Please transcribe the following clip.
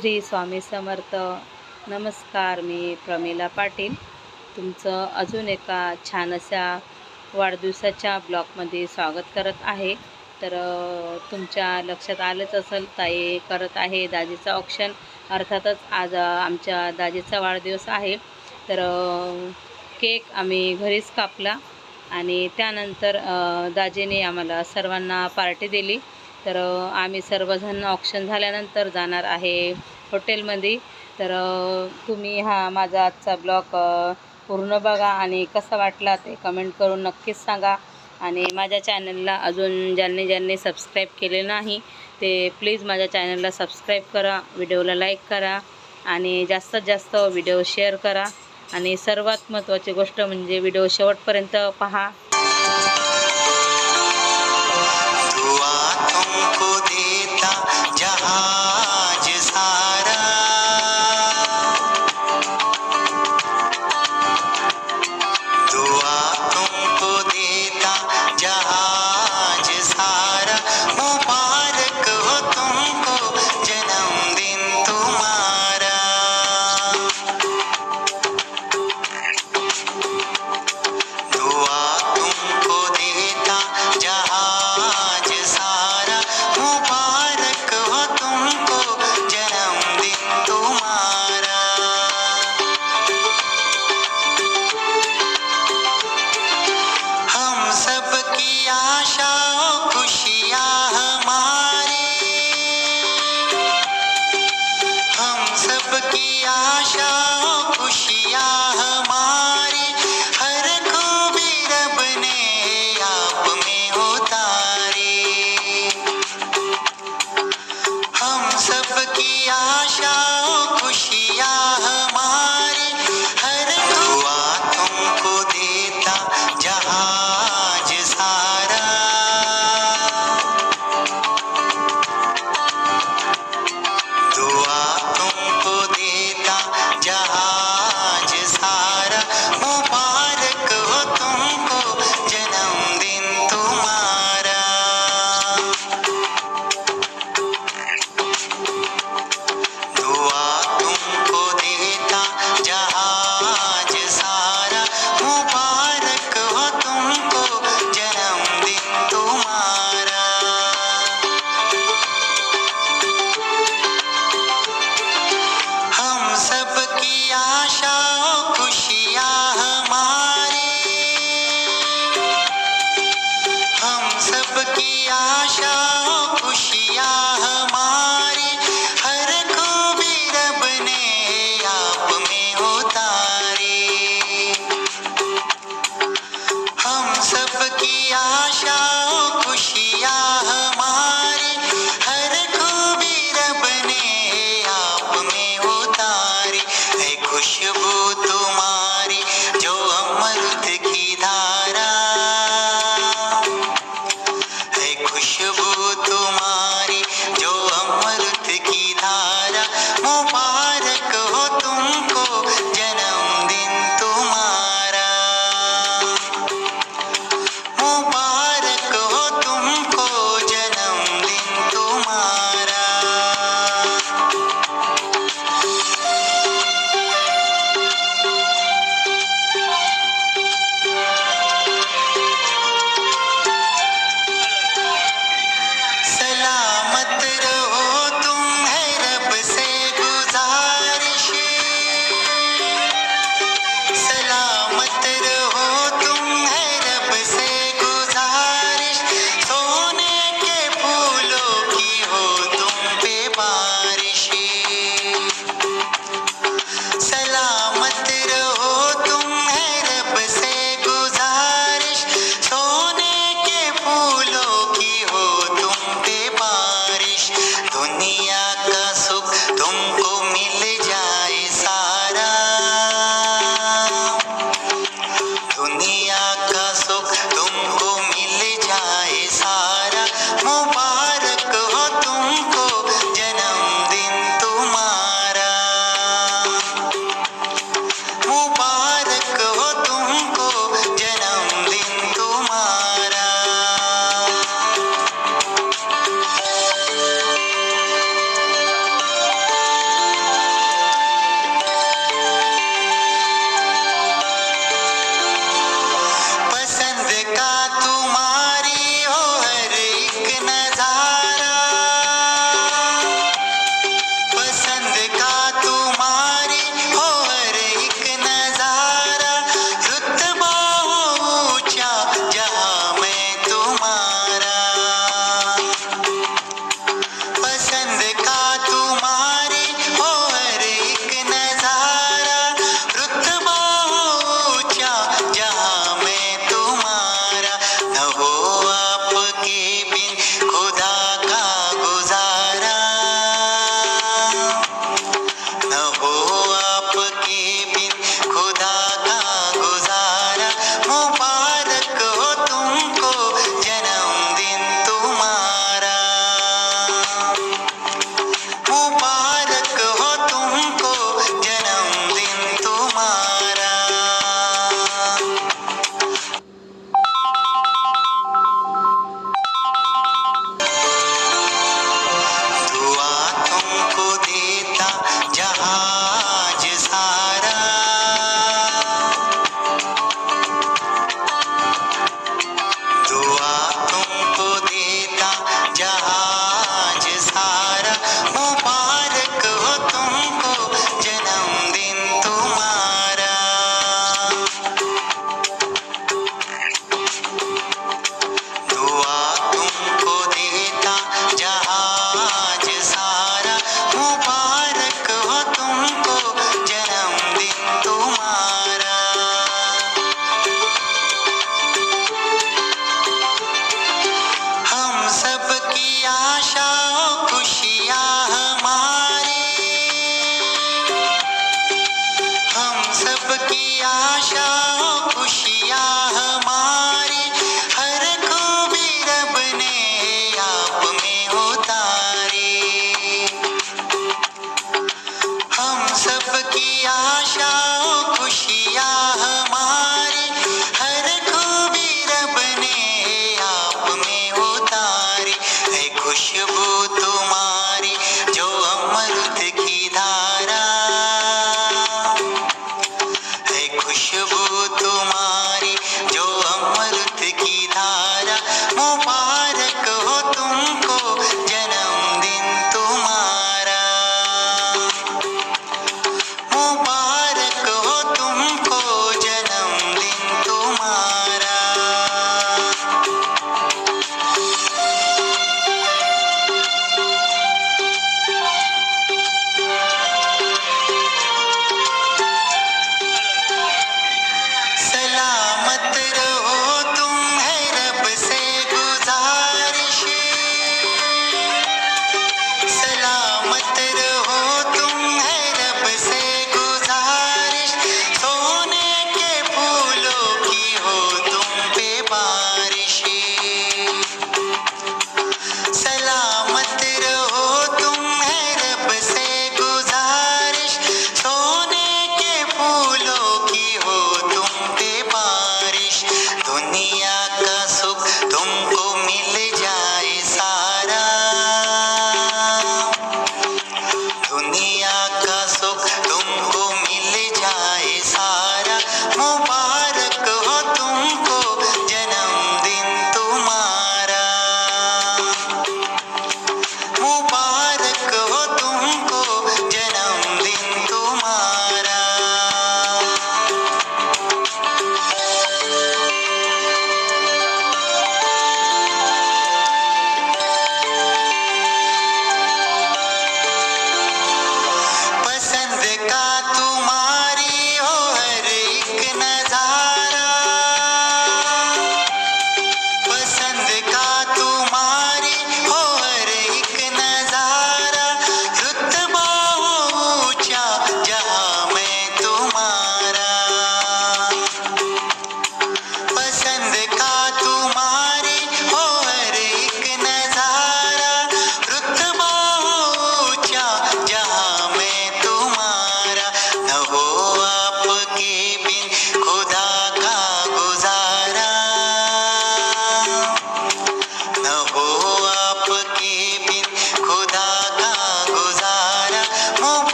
श्री स्वामी समर्थ. नमस्कार मी प्रमिला पाटील. तुमचं अजून एका छान अशा वाढदिवसाच्या ब्लॉगमध्ये स्वागत करत आहे. तर तुमच्या लक्षात आलंच असेल ताई करत आहे दाजीचं ऑप्शन अर्थातच आज आमच्या दाजीचा वाढदिवस आहे. तर केक आम्ही घरीच कापला आणि त्यानंतर दाजीने आम्हाला सर्वांना पार्टी दिली. तर आम्ही सर्वजण ऑप्शन झाल्यानंतर जाणार आहे हॉटेलमध्ये तर तुम्ही हा माझा आजचा ब्लॉग पूर्ण बघा आणि कसा वाटला ते कमेंट करून नक्कीच सांगा. आणि माझ्या चॅनलला अजून ज्यांनी ज्यांनी सबस्क्राईब केले नाही ते प्लीज माझ्या चॅनलला सबस्क्राईब करा व्हिडिओला लाईक करा आणि जास्तीत जास्त व्हिडिओ शेअर करा. आणि सर्वात महत्त्वाची गोष्ट म्हणजे व्हिडिओ शेवटपर्यंत पहा. सबकी आशा खुशियाँ